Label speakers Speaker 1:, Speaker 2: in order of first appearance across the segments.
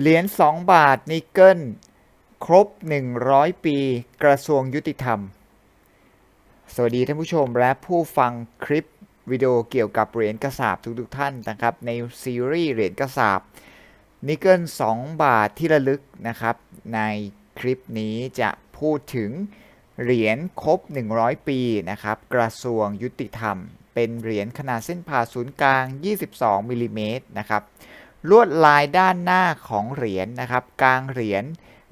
Speaker 1: เหรียญ2บาทนิกเกิลครบ 100 ปี กระทรวงยุติธรรม สวัสดีท่านผู้ชมและผู้ฟังคลิปวิดีโอเกี่ยวกับเหรียญกระสาบทุกๆท่านนะครับ ในซีรีส์เหรียญกระสาบนิกเกิล2บาทที่ระลึกนะครับ ในคลิปนี้จะพูดถึงเหรียญครบ 100 ปีนะครับ กระทรวงยุติธรรม เป็นเหรียญขนาดเส้นผ่าศูนย์กลาง 22มิลลิเมตรนะครับ ลวดลายด้านหน้าของเหรียญนะครับ กลางเหรียญ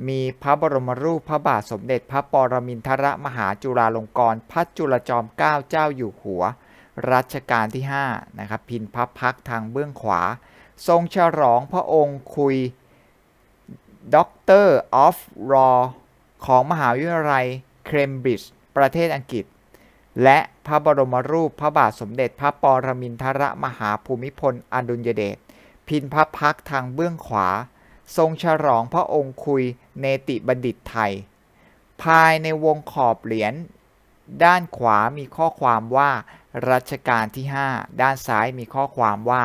Speaker 1: มีพระบรมรูปพระบาทสมเด็จพระปรมินทรมหาจุฬาลงกรณ์พระจุลจอมเกล้าเจ้าอยู่หัว รัชกาลที่5นะครับพินพระพักทางเบื้องขวา ทรงฉลองพระองค์คุยด็อกเตอร์ออฟรอของมหาวิทยาลัยเคมบริดจ์ประเทศอังกฤษ และพระบรมรูปพระบาทสมเด็จพระปรมินทรมหาภูมิพลอดุลยเดช พินพระพักทางเบื้องขวา ทรงฉลองพระองค์คุยเนติบัณฑิตไทย ภายในวงขอบเหรียญด้านขวามีข้อความว่ารัชกาลที่ 5 ด้านซ้ายมีข้อความว่า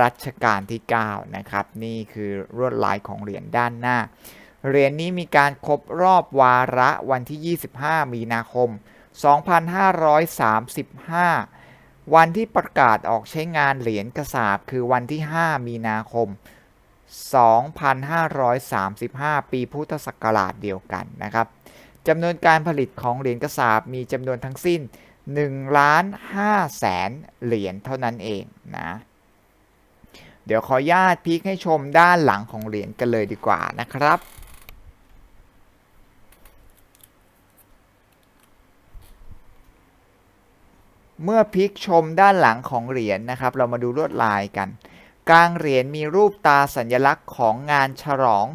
Speaker 1: รัชกาลที่ 9 นะครับ นี่คือลวดลายของเหรียญด้านหน้า เหรียญนี้มีการครบรอบวาระวันที่ 25 มีนาคม 2535 วันที่ประกาศออกใช้งานเหรียญกระสาบคือวันที่ 5 มีนาคม 2535 ปีพุทธศักราชเดียวกันนะครับจำนวนการผลิตของเหรียญกระสาบมีจำนวนทั้งสิ้น1ล้าน5แสนเหรียญเท่านั้นเองนะ เดี๋ยวขออนุญาตพลิกให้ชมด้านหลังของเหรียญกันเลยดีกว่านะครับ เมื่อพลิกชมด้านหลังของเหรียญนะครับ เรามาดูลวดลายกัน กลางเหรียญมีรูปตาสัญลักษณ์ของงานฉลอง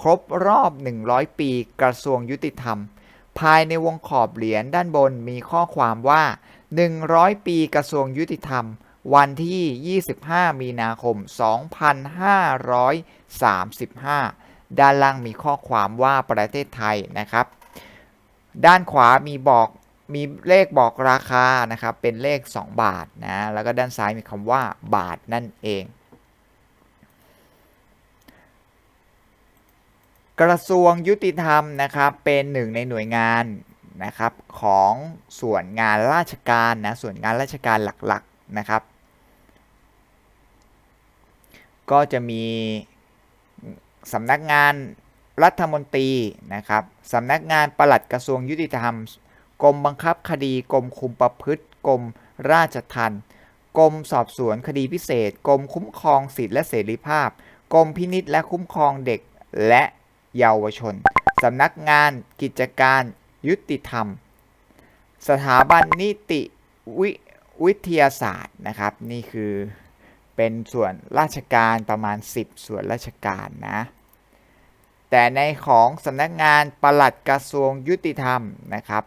Speaker 1: ครบรอบ 100 ปีกระทรวงยุติธรรม ภายในวงขอบเหรียญด้านบนมีข้อความว่า 100 ปีกระทรวงยุติธรรม วันที่ 25 มีนาคม 2535 ด้านล่างมีข้อความว่าประเทศไทยนะครับ ด้านขวามีบอก มีเลขบอกราคานะครับ เป็นเลข 2 บาทนะ แล้วก็ด้านซ้ายมีคำว่าบาทนั่นเอง กระทรวงยุติธรรมนะครับ เป็นหนึ่งในหน่วยงานนะครับของส่วนงานราชการนะ ส่วนงานราชการหลักๆนะครับ ก็จะมีสำนักงานรัฐมนตรีนะครับสำนักงานปลัดกระทรวงยุติธรรม กรมบังคับคดีกรมคุมประพฤติกรมราชทัณฑ์กรมสอบสวนคดีพิเศษกรมคุ้มครองสิทธิและเสรีภาพกรมพินิษและคุ้มครองเด็กและเยาวชนสำนักงานกิจการยุติธรรม สถาบันนิติววิทยาศาสตร์นะครับ นี่คือเป็นส่วนราชการประมาณ 10 ส่วนราชการนะ แต่ในของสำนักงานปลัดกระทรวงยุติธรรมนะครับ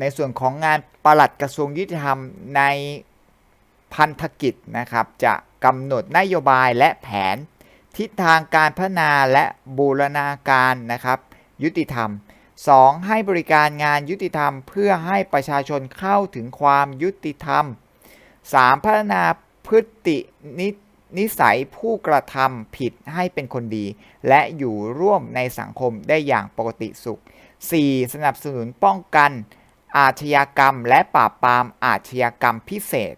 Speaker 1: ในส่วนของงานปลัดกระทรวงยุติธรรมในพันธกิจนะครับ จะกำหนดนโยบายและแผนทิศทางการพัฒนาและบูรณาการนะครับ ยุติธรรม 2. ให้บริการงานยุติธรรม เพื่อให้ประชาชนเข้าถึงความยุติธรรม 3. พัฒนาพฤตินินิสัยผู้กระทำผิดให้เป็นคนดี และอยู่ร่วมในสังคมได้อย่างปกติสุข 4. สนับสนุนป้องกัน อาชญากรรมและปราบปรามอาชญากรรมพิเศษ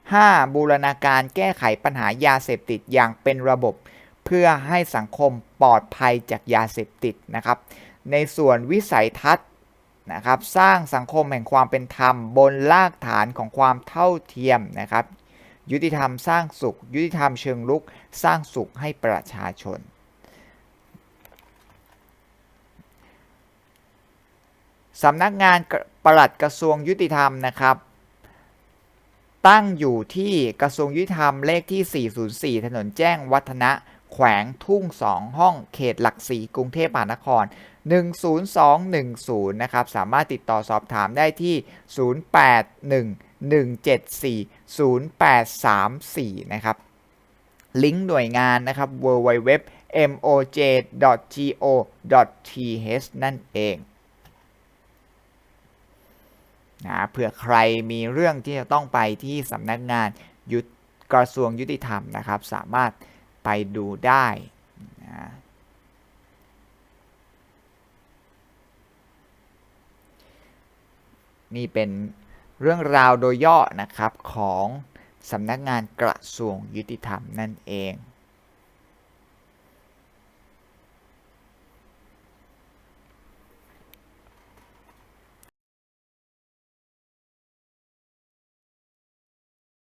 Speaker 1: 5. บูรณาการแก้ไขปัญหายาเสพติดอย่างเป็นระบบ เพื่อให้สังคมปลอดภัยจากยาเสพติดนะครับ ในส่วนวิสัยทัศน์นะครับ สร้างสังคมแห่งความเป็นธรรม บนรากฐานของความเท่าเทียมนะครับ ยุติธรรมสร้างสุข ยุติธรรมเชิงลุก สร้างสุขให้ประชาชนสำนักงาน ปลัดกระทรวงยุติธรรมนะครับ ตั้งอยู่ที่กระทรวงยุติธรรมเลขที่ 404 ถนนแจ้งวัฒนะ แขวงทุ่ง 2 ห้องเขตหลักสีกรุงเทพมหานคร 10210 นะครับ สามารถติดต่อสอบถามได้ที่ 081 174 0834 นะครับ ลิงก์หน่วยงานนะครับ www moj.go.th นั่นเอง นะเผื่อใครมีเรื่องที่จะต้องไปที่สำนักงานยุกระทรวงยุติธรรมนะครับ สามารถไปดูได้นะนี่เป็นเรื่องราวโดยย่อนะครับของสำนักงานกระทรวงยุติธรรมนั่นเอง